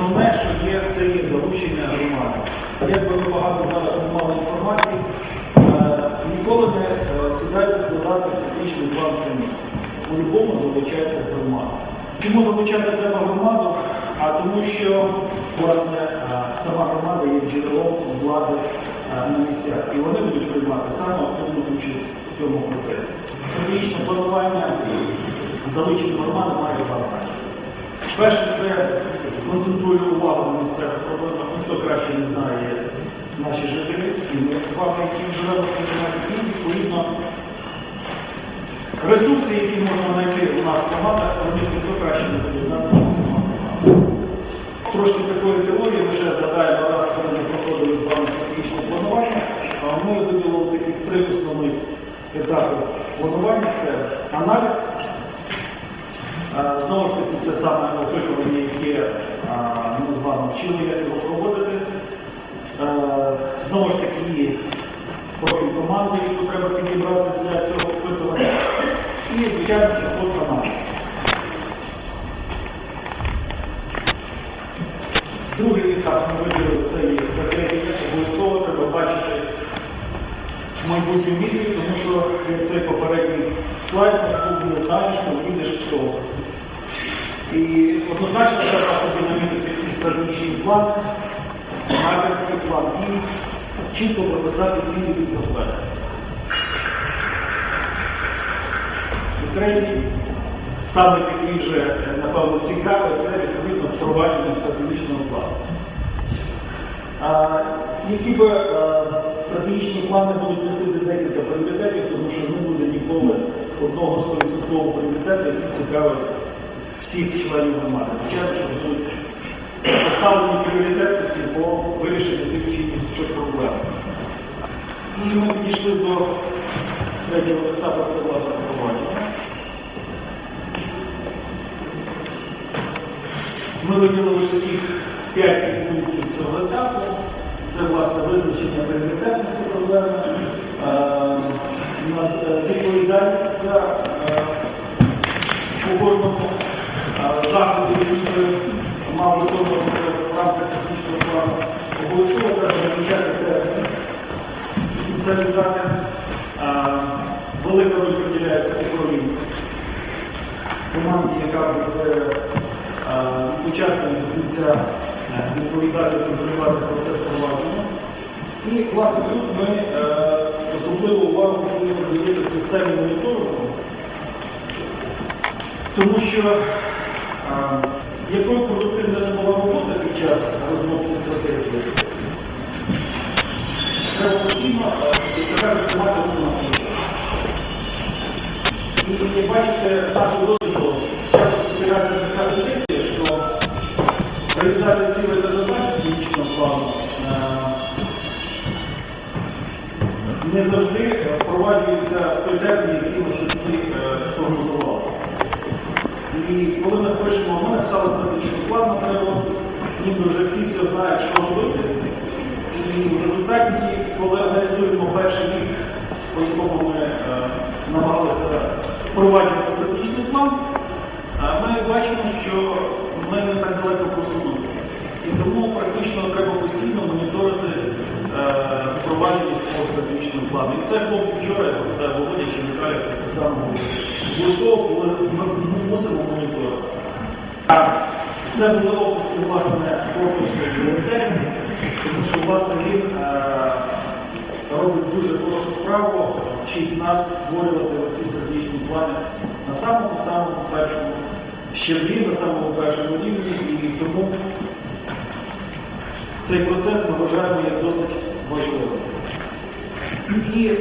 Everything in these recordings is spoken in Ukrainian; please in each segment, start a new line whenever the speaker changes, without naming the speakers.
Основне, що є, це є залучення громади. Як би ви багато зараз не мали інформації, е, ніколи не е, сідайте складати стратегічний план самі. По-любому залучайте громаду. Чому залучати треба громаду? А тому що власне е, сама громада є джерелом влади на місцях. І вони будуть приймати саме активну участь в цьому процесі. Стратегічне планування залучення громади має два значення. Перше, це концентрує увагу на місцевих проблемах. Ніхто краще не знає наші жителі, і ми з вами, які живемо в Кримінальній і відповідно ресурси, які можна знайти у нас в громадах, вони ніхто краще не буде знати, ніж сама громада. Трошки такої теорії ми ще згадаємо раз, коли ми проходили з вами стратегічне планування. А Ми виділили таких три основних етапи планування: це аналіз. Знову ж таки, це саме опитування, яке ми з вами вчили, як його проводити. Е, Знову ж таки, профіль команди, яку треба підібрати для цього опитування. І, звичайно, число аналіз. Другий етап ми виділили це є стратегія. Обов'язково треба бачити майбутню місію, тому що цей попередній слайд, ти не знаєш, коли їдеш в того. І однозначно треба собі намітити і стратегічний план, напрямки, план дій, чітко прописати цілі і завдання. І третій, саме такий же, е, напевно, цікавий, це відповідно впровадження стратегічного плану. А, які б е, стратегічні плани будуть нести декілька пріоритетів, тому що не буде ніколи одного 100% пріоритету, який цікавить всіх членів громади. Звичайно, що будуть поставлені пріоритетності по вирішенню тих чи інших проблем. І ми підійшли до третього етапу, це власне впровадження. Ми виділили таких п'ять пунктів цього етапу. Це власне визначення пріоритетності проблеми, е, е, відповідальність за е, по кожному е, заходу, який би мав виконуватися в рамках технічного плану. Обов'язково треба визначати терміни. І це додати велика роль приділяється управлінню команді, яка буде е, від до кінця е, відповідати контролювати процес провадження. І, власне, тут ми е, особливу увагу повинні приділити системі моніторингу, тому що е, якою продуктивною не була робота під час розробки стратегії, треба постійно на. І бачите, з нашого часто спостерігається така тенденція, що реалізація цілей та завдань стратегічного плану е, не завжди впроваджується в той термін, який ми собі е, сформулювали. І коли ми написали стратегічний план на три ніби вже всі все знають, що робити. І в результаті, коли аналізуємо перший рік, по якому ми е, намагалися впроваджувати стратегічний план, е, ми бачимо, що ми не так далеко просунулися. І тому практично треба постійно моніторити е, впровадження свого стратегічного плану. І це хлопці вчора, Володя чи Віталій, так само. Обов'язково, коли ми мусимо моніторити. Це були описи, власне, офісу пріоритетів, тому що, власне, він е, робить дуже хорошу справу, вчить нас створювати ці стратегічні плани на самому-самому першому щеблі, на самому першому рівні, і тому цей процес ми вважаємо як досить важливим. І е,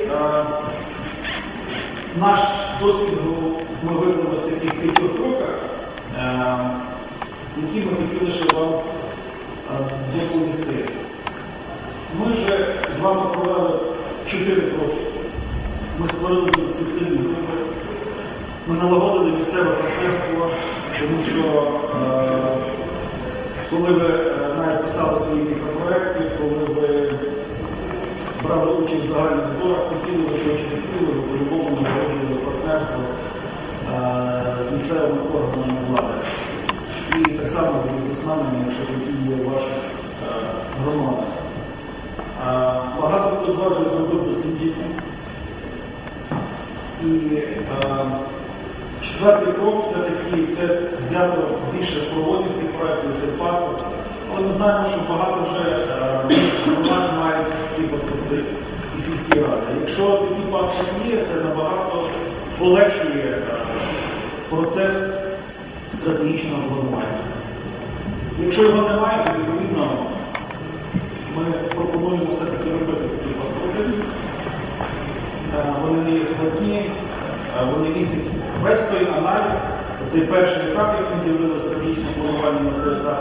наш досвід ну, ми виконали в таких п'ятьох кроках, е, які ми хотіли ще вам е, доповісти. Ми вже з вами провели чотири кроки. Ми створили ініціативні групи, ми налагодили місцеве партнерство, тому що е, коли ви е, навіть писали свої мікропроекти, коли ви брали участь в загальних зборах, громадах. Е, Багато хто з вас зробив дослідження. І е, четвертий крок все-таки це взято більше з проводівських проєктів, це паспорт. Але ми знаємо, що багато вже громад мають ці паспорти і сільські ради. Якщо такий паспорт є, це набагато полегшує процес стратегічного планування. Якщо його немає, то ми пропонуємо все-таки робити такі паспорти. Е, Вони не є складні, е, вони містять весь той аналіз, цей перший етап, який ділили стратегічне планування на.